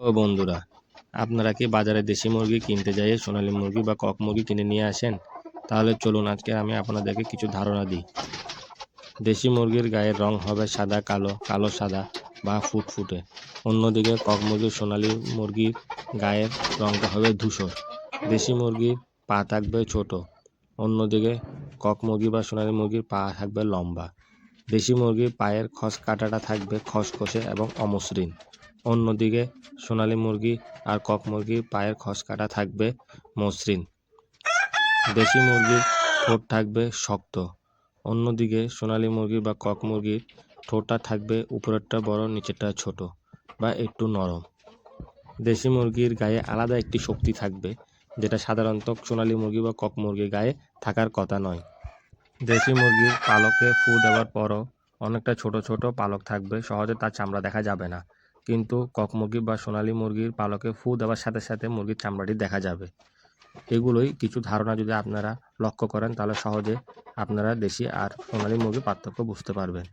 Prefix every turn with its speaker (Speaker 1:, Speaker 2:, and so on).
Speaker 1: বন্ধুরা, আপনারা কি বাজারে দেশি মুরগি কিনতে যাইয়ে সোনালী মুরগি বা কক মুরগি কিনে নিয়ে আসেন? তাহলে চলুন আজকে আমি আপনাদেরকে কিছু ধারণা দিই। দেশি মুরগির গায়ের রং হবে সাদা, কালো কালো সাদা বা ফুটফুটে। অন্যদিকে কক মুরগির সোনালী মুরগির গায়ের রংটা হবে ধূসর। দেশি মুরগির পা থাকবে ছোট, অন্যদিকে কক মুরগি বা সোনালী মুরগির পা থাকবে লম্বা। দেশি মুরগির পায়ের খস কাটাটা থাকবে খসখসে এবং অমসৃণ। অন্যদিকে সোনালী মুরগি আর কক মুরগির পায়ের খসকাটা থাকবে মসৃণ। দেশি মুরগির ঠোঁট থাকবে শক্ত। অন্যদিকে সোনালী মুরগি বা কক মুরগির ঠোঁটটা থাকবে উপরেরটা বড়, নিচেরটা ছোট বা একটু নরম। দেশি মুরগির গায়ে আলাদা একটি শক্তি থাকবে, যেটা সাধারণত সোনালী মুরগি বা কক মুরগির গায়ে থাকার কথা নয়। দেশি মুরগির পালকে ফু দেওয়ার পরও অনেকটা ছোট ছোট পালক থাকবে, সহজে তার চামড়া দেখা যাবে না। কিন্তু কক মুরগি বা সোনালী মুরগির পালকে ফু দেওয়ার সাথে সাথে মুরগির চামড়াটি দেখা যাবে। এগুলোই কিছু ধারণা যদি আপনারা লক্ষ্য করেন, তাহলে সহজে আপনারা দেশি আর সোনালী মুরগির পার্থক্য বুঝতে পারবেন।